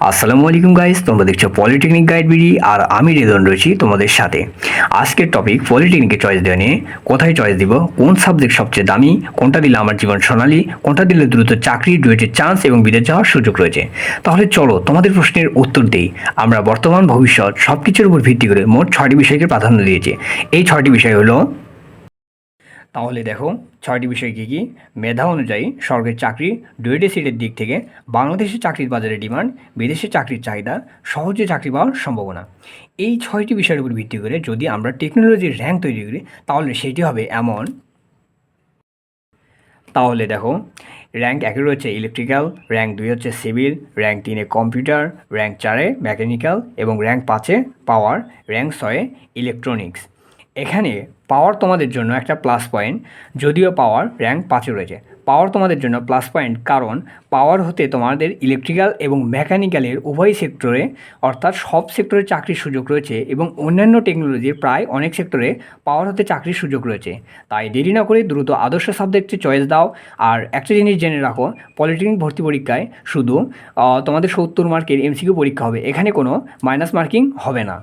আসসালামু আলাইকুম গাইস তোমরা দেখছ পলিটেকনিক গাইড বিডি আর আমি রেদন রয়েছি তোমাদের সাথে। আজকের টপিক পলিটেকনিকে চয়েস দেওয়া নিয়ে কোথায় চয়েস দিব, কোন সাবজেক্ট সবচেয়ে দামি, কোনটা দিলে আমার জীবন সোনালি, কোনটা দিলে দ্রুত চাকরি ডুয়েটের চান্স এবং বিদেশ যাওয়ার সুযোগ রয়েছে। তাহলে চলো তোমাদের প্রশ্নের উত্তর দিই। আমরা বর্তমান ভবিষ্যৎ সব কিছুর উপর ভিত্তি করে মোট ছয়টি বিষয়কে প্রাধান্য দিয়েছি। এই ছয়টি বিষয় হলো তাহলে দেখো, ছয়টি বিষয় কী কী? মেধা অনুযায়ী সরকারি চাকরি ডুয়েটে সিটের দিক থেকে বাংলাদেশের চাকরির বাজারে ডিমান্ড বিদেশে চাকরির চাহিদা, সহজে চাকরি পাওয়ার সম্ভাবনা। এই ছয়টি বিষয়ের উপর ভিত্তি করে যদি আমরা টেকনোলজির র্যাঙ্ক তৈরি করি, তাহলে সেটি হবে এমন। তাহলে দেখো, র্যাঙ্ক একে রয়েছে ইলেকট্রিক্যাল, র্যাঙ্ক দুই হচ্ছে সিভিল, র্যাঙ্ক তিনে কম্পিউটার, র্যাঙ্ক চারে মেকানিক্যাল এবং র্যাঙ্ক পাঁচে পাওয়ার, র্যাঙ্ক ছয়ে ইলেকট্রনিক্স। এখানে পাওয়ার তোমাদের জন্য একটা প্লাস পয়েন্ট যদিও পাওয়ার র্যাঙ্ক পাঁচে রয়েছে। পাওয়ার তোমাদের জন্য প্লাস পয়েন্ট কারণ পাওয়ার হতে তোমাদের ইলেকট্রিক্যাল এবং মেকানিক্যালের উভয় সেক্টরে অর্থাৎ সব সেক্টরে চাকরির সুযোগ রয়েছে এবং অন্যান্য টেকনোলজির প্রায় অনেক সেক্টরে পাওয়ার হতে চাকরির সুযোগ রয়েছে। তাই দেরি না করে দ্রুত আদর্শ সাবজেক্টে চয়েস দাও। আর একটা জিনিস জেনে রাখো পলিটেকনিক ভর্তি পরীক্ষায় শুধু তোমাদের সত্তর মার্কের এমসিকিউ পরীক্ষা হবে। এখানে কোনো মাইনাস মার্কিং হবে না।